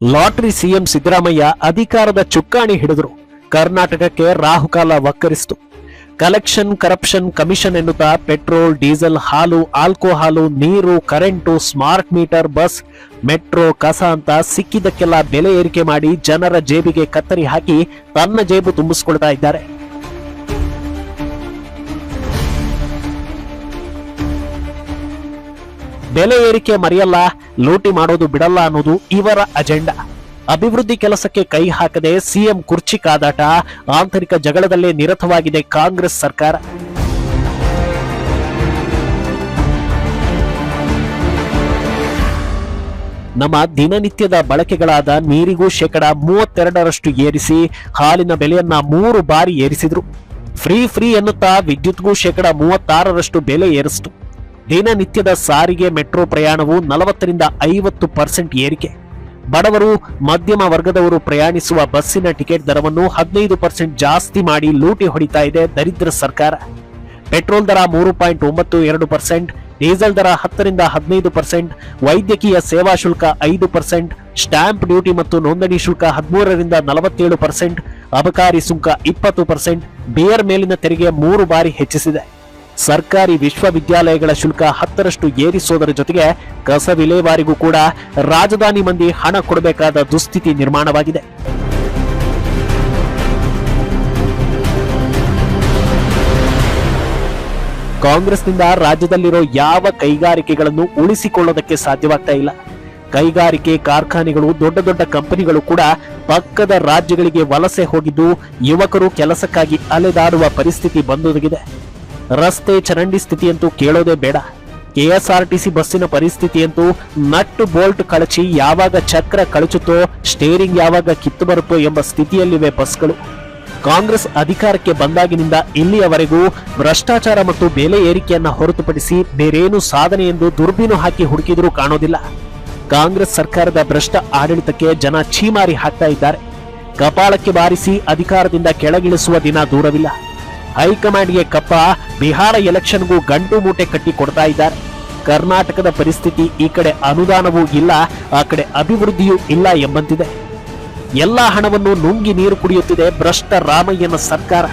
Lottery CM Siddaramaiah ಅಧಿಕಾರದ ಚುಕ್ಕಾಣಿ ಹಿಡಿದರು. ಕರ್ನಾಟಕಕ್ಕೆ ರಾಹುಕಾಲ ವಕ್ಕರಿಸಿತು. ಕಲೆಕ್ಷನ್, ಕರಪ್ಷನ್, ಕಮಿಷನ್ ಎನ್ನುತ್ತಾ ಪೆಟ್ರೋಲ್, ಡೀಸೆಲ್, ಹಾಲು, ಆಲ್ಕೋಹಾಲು, ನೀರು, current, smart meter, bus, metro, ಕಸ ಅಂತ ಸಿಕ್ಕಿದ್ದಕ್ಕೆಲ್ಲ ಬೆಲೆ ಏರಿಕೆ ಮಾಡಿ ಜನರ ಜೇಬಿಗೆ ಕತ್ತರಿ ಹಾಕಿ ತನ್ನ ಜೇಬು ತುಂಬಿಸಿಕೊಳ್ತಾ ಇದ್ದಾರೆ. ಬೆಲೆ ಏರಿಕೆ ಮರೆಯಲ್ಲ ಲೂಟಿ ಮಾಡೋದು ಬಿಡಲ್ಲ ಅನ್ನೋದು ಇವರ ಅಜೆಂಡಾ. ಅಭಿವೃದ್ಧಿ ಕೆಲಸಕ್ಕೆ ಕೈ ಹಾಕದೆ ಸಿಎಂ ಕುರ್ಚಿ ಕಾದಾಟ ಆಂತರಿಕ ಜಗಳದಲ್ಲೇ ನಿರತವಾಗಿದೆ ಕಾಂಗ್ರೆಸ್ ಸರ್ಕಾರ. ನಮ್ಮ ದಿನನಿತ್ಯದ ಬಳಕೆಗಳಾದ ನೀರಿಗೂ ಶೇಕಡ ಮೂವತ್ತೆರಡರಷ್ಟು ಏರಿಸಿ ಹಾಲಿನ ಬೆಲೆಯನ್ನ ಮೂರು ಬಾರಿ ಏರಿಸಿದ್ರು. ಫ್ರೀ ಫ್ರೀ ಎನ್ನುತ್ತಾ ವಿದ್ಯುತ್ಗೂ ಶೇಕಡ ಮೂವತ್ತಾರರಷ್ಟು ಬೆಲೆ ಏರಿಸಿತು. ದಿನನಿತ್ಯದ ಸಾರಿಗೆ ಮೆಟ್ರೋ ಪ್ರಯಾಣವು ನಲವತ್ತರಿಂದ ಐವತ್ತು ಪರ್ಸೆಂಟ್ ಏರಿಕೆ. ಬಡವರು, ಮಧ್ಯಮ ವರ್ಗದವರು ಪ್ರಯಾಣಿಸುವ ಬಸ್ಸಿನ ಟಿಕೆಟ್ ದರವನ್ನು ಹದಿನೈದು ಪರ್ಸೆಂಟ್ ಜಾಸ್ತಿ ಮಾಡಿ ಲೂಟಿ ಹೊಡಿತಾ ಇದೆ ದರಿದ್ರ ಸರ್ಕಾರ. ಪೆಟ್ರೋಲ್ ದರ ಮೂರು ಪಾಯಿಂಟ್ ಒಂಬತ್ತು ಎರಡು ಪರ್ಸೆಂಟ್, ಡೀಸೆಲ್ ದರ ಹತ್ತರಿಂದ ಹದಿನೈದು ಪರ್ಸೆಂಟ್, ವೈದ್ಯಕೀಯ ಸೇವಾ ಶುಲ್ಕ ಐದು ಪರ್ಸೆಂಟ್, ಸ್ಟಾಂಪ್ ಡ್ಯೂಟಿ ಮತ್ತು ನೋಂದಣಿ ಶುಲ್ಕ ಹದಿಮೂರರಿಂದ ನಲವತ್ತೇಳು ಪರ್ಸೆಂಟ್, ಅಬಕಾರಿ ಸುಂಕ ಇಪ್ಪತ್ತು ಪರ್ಸೆಂಟ್, ಬಿಯರ್ ಮೇಲಿನ ತೆರಿಗೆ ಮೂರು ಬಾರಿ ಹೆಚ್ಚಿಸಿದೆ. ಸರ್ಕಾರಿ ವಿಶ್ವವಿದ್ಯಾಲಯಗಳ ಶುಲ್ಕ ಹತ್ತರಷ್ಟು ಏರಿಸೋದರ ಜೊತೆಗೆ ಕಸ ವಿಲೇವಾರಿಗೂ ಕೂಡ ರಾಜಧಾನಿ ಮಂದಿ ಹಣ ಕೊಡಬೇಕಾದ ದುಸ್ಥಿತಿ ನಿರ್ಮಾಣವಾಗಿದೆ. ಕಾಂಗ್ರೆಸ್ನಿಂದ ರಾಜ್ಯದಲ್ಲಿರೋ ಯಾವ ಕೈಗಾರಿಕೆಗಳನ್ನು ಉಳಿಸಿಕೊಳ್ಳೋದಕ್ಕೆ ಸಾಧ್ಯವಾಗ್ತಾ ಇಲ್ಲ. ಕೈಗಾರಿಕೆ ಕಾರ್ಖಾನೆಗಳು, ದೊಡ್ಡ ದೊಡ್ಡ ಕಂಪನಿಗಳು ಕೂಡ ಪಕ್ಕದ ರಾಜ್ಯಗಳಿಗೆ ವಲಸೆ ಹೋಗಿದ್ದು ಯುವಕರು ಕೆಲಸಕ್ಕಾಗಿ ಅಲೆದಾಡುವ ಪರಿಸ್ಥಿತಿ ಬಂದೊದಗಿದೆ. ರಸ್ತೆ ಚರಂಡಿ ಸ್ಥಿತಿಯಂತೂ ಕೇಳೋದೇ ಬೇಡ. ಕೆಎಸ್ಆರ್ಟಿಸಿ ಬಸ್ಸಿನ ಪರಿಸ್ಥಿತಿಯಂತೂ ನಟ್ಟು ಬೋಲ್ಟ್ ಕಳಚಿ ಯಾವಾಗ ಚಕ್ರ ಕಳಚುತ್ತೋ, ಸ್ಟೇರಿಂಗ್ ಯಾವಾಗ ಕಿತ್ತು ಬರುತ್ತೋ ಎಂಬ ಸ್ಥಿತಿಯಲ್ಲಿವೆ ಬಸ್ಗಳು. ಕಾಂಗ್ರೆಸ್ ಅಧಿಕಾರಕ್ಕೆ ಬಂದಾಗಿನಿಂದ ಇಲ್ಲಿಯವರೆಗೂ ಭ್ರಷ್ಟಾಚಾರ ಮತ್ತು ಬೆಲೆ ಏರಿಕೆಯನ್ನ ಹೊರತುಪಡಿಸಿ ಬೇರೇನು ಸಾಧನೆ ಎಂದು ದುರ್ಬೀನು ಹಾಕಿ ಹುಡುಕಿದರೂ ಕಾಣೋದಿಲ್ಲ. ಕಾಂಗ್ರೆಸ್ ಸರ್ಕಾರದ ಭ್ರಷ್ಟ ಆಡಳಿತಕ್ಕೆ ಜನ ಛೀಮಾರಿ ಹಾಕ್ತಾ ಇದ್ದಾರೆ. ಕಪಾಳಕ್ಕೆ ಬಾರಿಸಿ ಅಧಿಕಾರದಿಂದ ಕೆಳಗಿಳಿಸುವ ದಿನ ದೂರವಿಲ್ಲ. ಹೈಕಮಾಂಡ್ಗೆ ಕಪ್ಪ. ಬಿಹಾರ ಎಲೆಕ್ಷನ್ಗೂ ಗಂಟು ಮೂಟೆ ಕಟ್ಟಿ ಕೊಡ್ತಾ ಇದ್ದಾರೆ. ಕರ್ನಾಟಕದ ಪರಿಸ್ಥಿತಿ ಈ ಕಡೆ ಅನುದಾನವೂ ಇಲ್ಲ, ಆ ಕಡೆ ಅಭಿವೃದ್ಧಿಯೂ ಇಲ್ಲ ಎಂಬಂತಿದೆ. ಎಲ್ಲಾ ಹಣವನ್ನು ನುಂಗಿ ನೀರು ಕುಡಿಯುತ್ತಿದೆ ಭ್ರಷ್ಟ ರಾಮಯ್ಯನ ಸರ್ಕಾರ.